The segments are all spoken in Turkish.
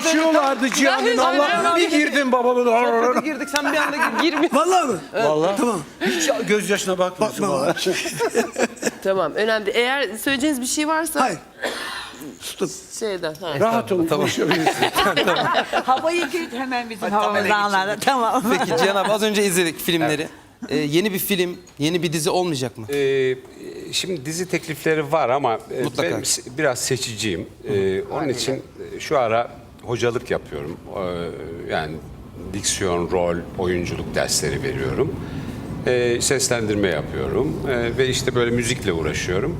konuşuyorlardı Cihan'ın Allah. Bir girdim babamın. Sohbete girdik sen bir anda girdin. Girmiyor. Vallahi mi? Vallahi. Tamam. Hiç gözyaşına bakmıyorsun. Bakma bana. Tamam önemli. Eğer söyleyeceğiniz bir şey varsa Hayır. Sustum. şeyden. Ha. Rahat olun konuşabilirsin. Havayı tut hemen bizim havamızı anladı. Tamam. Peki Cihan abi az önce izledik filmleri. Ee, yeni bir film, yeni bir dizi olmayacak mı? Ee, şimdi dizi teklifleri var ama e, Mutlaka. ben biraz seçiciyim. Ee, onun için e, şu ara hocalık yapıyorum. Ee, yani diksiyon, rol, oyunculuk dersleri veriyorum. Ee, seslendirme yapıyorum Ee, ve işte böyle müzikle uğraşıyorum.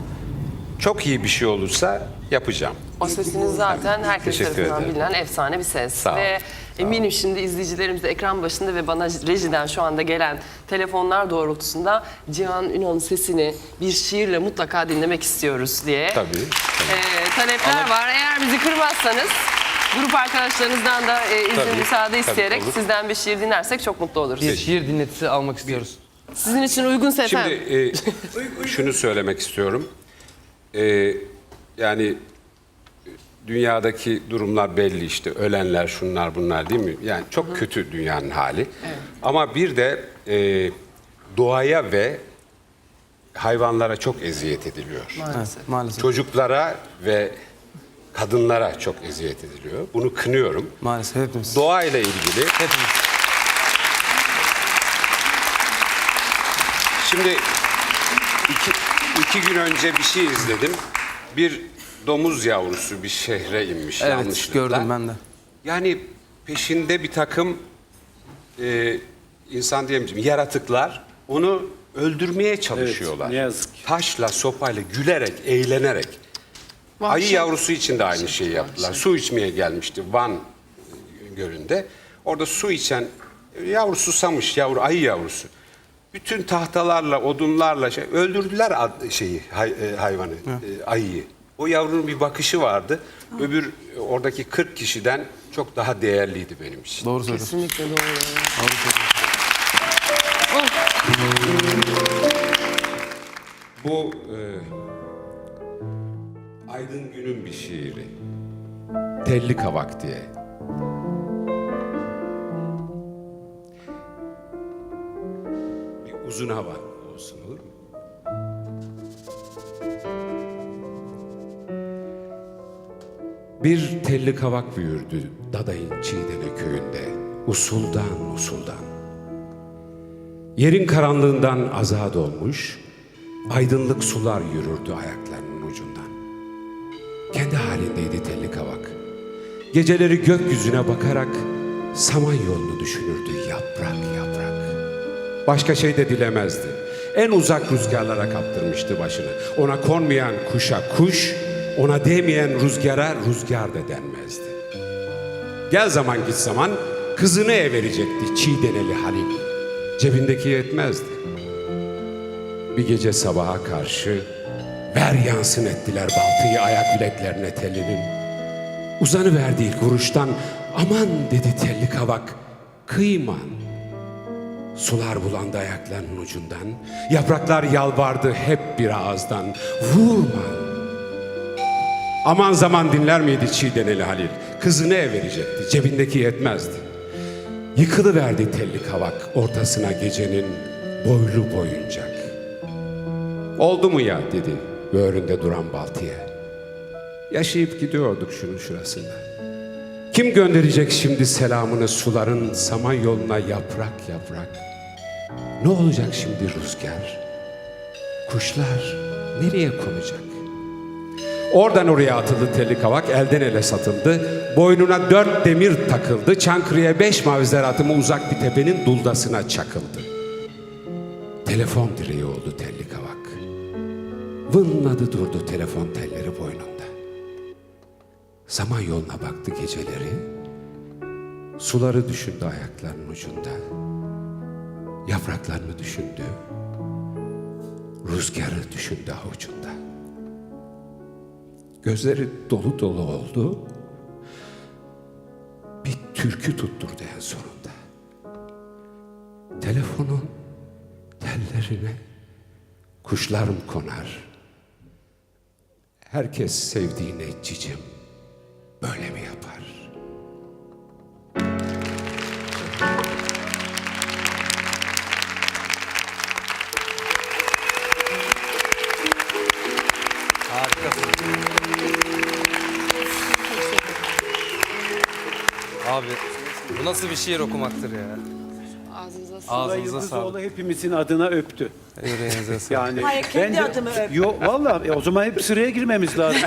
Çok iyi bir şey olursa yapacağım. O sesiniz zaten herkes Teşekkür tarafından ederim. bilinen efsane bir ses. Sağ ol, Ve eminim şimdi izleyicilerimiz de ekran başında ve bana rejiden şu anda gelen telefonlar doğrultusunda Cihan Ünal'ın sesini bir şiirle mutlaka dinlemek istiyoruz diye. Tabii. Ee, talepler var. Eğer bizi kırmazsanız grup arkadaşlarınızdan da e, izin Tabii, müsaade tabii, isteyerek olur. sizden bir şiir dinlersek çok mutlu oluruz. Bir şiir dinletisi almak istiyoruz. Sizin için uygunsa Şimdi efendim. e, şunu söylemek istiyorum. E, yani dünyadaki durumlar belli işte. Ölenler, şunlar bunlar değil mi? Yani çok kötü dünyanın hali. Ama bir de e, doğaya ve hayvanlara çok eziyet ediliyor. Evet, maalesef. Çocuklara ve kadınlara çok eziyet ediliyor. Bunu kınıyorum. Maalesef hepimiz. Doğayla ilgili Hepimiz. Şimdi iki, iki gün önce bir şey izledim. Bir domuz yavrusu bir şehre inmiş Evet yanlışlıkla. gördüm ben de. Yani peşinde bir takım e, insan diyemeyeceğim yaratıklar onu öldürmeye çalışıyorlar. ne yazık. Taşla, sopayla, gülerek, eğlenerek. Ayı yavrusu için de aynı şeyi yaptılar. Su içmeye gelmişti Van Gölü'nde. Orada su içen yavru susamış, yavru ayı yavrusu. Bütün tahtalarla, odunlarla şey, öldürdüler ad- şeyi hay- e, hayvanı, e, ayıyı. O yavrunun bir bakışı vardı. Öbür e, oradaki 40 kişiden çok daha değerliydi benim için. Doğru söylüyorsun. Kesinlikle doğru. Bu e, Aydın Gün'ün bir şiiri. Telli Kavak diye. Bir uzun hava olsun olur mu? Bir telli kavak büyürdü Dadayın Çiğdene köyünde. Usuldan usuldan. Yerin karanlığından azad olmuş, aydınlık sular yürürdü ayaklarının ucundan. Kendi halindeydi telli kavak. Geceleri gökyüzüne bakarak saman yolunu düşünürdü yaprak yaprak. Başka şey de dilemezdi. En uzak rüzgarlara kaptırmıştı başını. Ona konmayan kuşa kuş, ona değmeyen rüzgara rüzgar da denmezdi. Gel zaman git zaman kızını ev verecekti çiğdeneli Halil. Cebindeki yetmezdi. Bir gece sabaha karşı ver yansın ettiler baltayı ayak bileklerine telinin. Uzanıverdi ilk vuruştan aman dedi telli kavak kıyma. Sular bulandı ayaklarının ucundan. Yapraklar yalvardı hep bir ağızdan. Vurma. Aman zaman dinler miydi çiğdeneli Halil? Kızını ev verecekti. Cebindeki yetmezdi. Yıkılıverdi telli kavak ortasına gecenin boylu boyuncak. Oldu mu ya dedi böğründe duran baltıya. Yaşayıp gidiyorduk şunun şurasında. Kim gönderecek şimdi selamını suların saman yoluna yaprak yaprak? Ne olacak şimdi rüzgar? Kuşlar nereye konacak? Oradan oraya atıldı telli kavak, elden ele satıldı. Boynuna dört demir takıldı. Çankırı'ya beş mavizler atımı uzak bir tepenin duldasına çakıldı. Telefon direği oldu telli. Vınladı durdu telefon telleri boynunda. Zaman yoluna baktı geceleri. Suları düşündü ayaklarının ucunda. Yapraklarını düşündü. Rüzgarı düşündü avucunda. Gözleri dolu dolu oldu. Bir türkü tutturdu en sonunda. Telefonun tellerine kuşlarım konar. Herkes sevdiğine cicim böyle mi yapar? Abi bu nasıl bir şiir okumaktır ya? Ağzınıza sağlık. Ağzınıza Yıldız sağlık. hepimizin adına öptü. Yüreğinize sağlık. Yani Hayır, kendi adımı öp. Yo vallahi e, o zaman hep sıraya girmemiz lazım.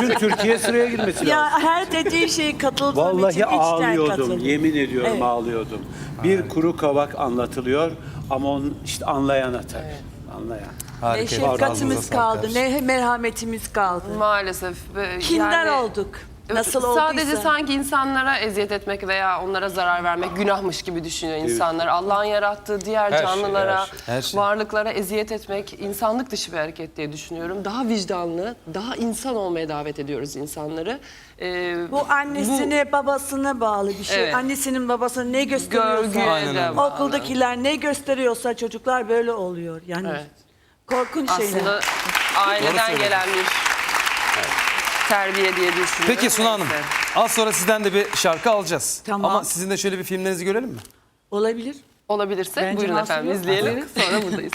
Bütün Türkiye sıraya girmesi lazım. Ya her dediği şey katıldığım için Vallahi içten ağlıyordum. katıldım. Yemin ediyorum Evet. ağlıyordum. Bir kuru kavak anlatılıyor ama onun işte anlayana tabii. Anlayan. Ne Harika. Ağzınıza şefkatimiz sağlık kaldı, ne merhametimiz kaldı. Maalesef. e, Kindar yani- olduk. Nasıl olduysa. Sadece sanki insanlara eziyet etmek veya onlara zarar vermek günahmış gibi düşünüyor insanlar. Allah'ın yarattığı diğer Her şey, canlılara, her şey. Her şey. varlıklara eziyet etmek insanlık dışı bir hareket diye düşünüyorum. Daha vicdanlı, daha insan olmaya davet ediyoruz insanları. Ee, Bu annesine, babasına bağlı bir şey. Evet. Annesinin babasına ne gösteriyorsa, görgüye Aynen de öyle. bağlı. okuldakiler ne gösteriyorsa çocuklar böyle oluyor. Yani Evet. korkunç şeyler. Aslında aileden gelen bir terbiye diye düşünüyorum. Peki Suna Hanım Neyse. az sonra sizden de bir şarkı alacağız. Tamam. Ama sizin de şöyle bir filmlerinizi görelim mi? Olabilir. Olabilirse Bence buyurun mahsur efendim yok. izleyelim. Sonra buradayız.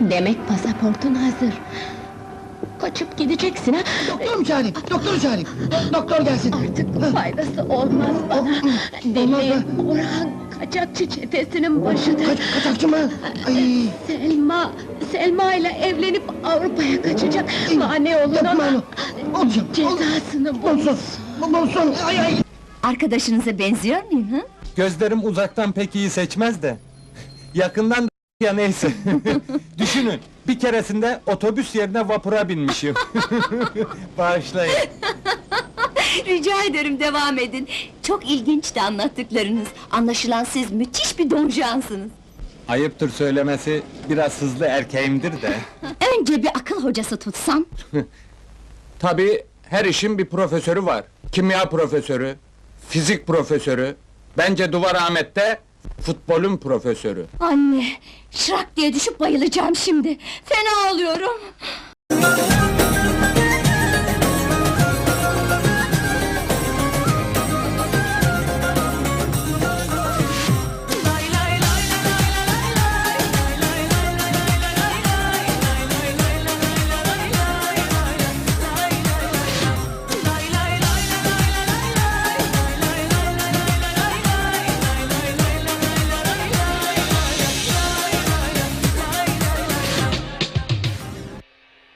Demek pasaportun hazır. Kaçıp gideceksin ha? Doktor çağırayım, doktor çağırayım. Doktor gelsin. Artık faydası olmaz bana. Deli, Orhan, kaçakçı çetesinin başıdır. Kaç, kaçakçı mı? Ay, Selma, Selma ile evlenip Avrupa'ya kaçacak. Mane olun yapma ona. onu. Olacağım. Cezasını bulsun. Bulsun. Bu- Bulsun. Ay ay. Arkadaşınıza benziyor muyum ha? Gözlerim uzaktan pek iyi seçmez de. Yakından da ya neyse. Düşünün, bir keresinde otobüs yerine vapura binmişim. Bağışlayın. Rica ederim devam edin. Çok ilginçti anlattıklarınız. Anlaşılan siz müthiş bir donjansınız. Ayıptır söylemesi, biraz hızlı erkeğimdir de. Önce bir akıl hocası tutsam. Tabii her işin bir profesörü var. Kimya profesörü, fizik profesörü. Bence Duvar Ahmet'te futbolun profesörü. Anne, şırak diye düşüp bayılacağım şimdi. Fena oluyorum.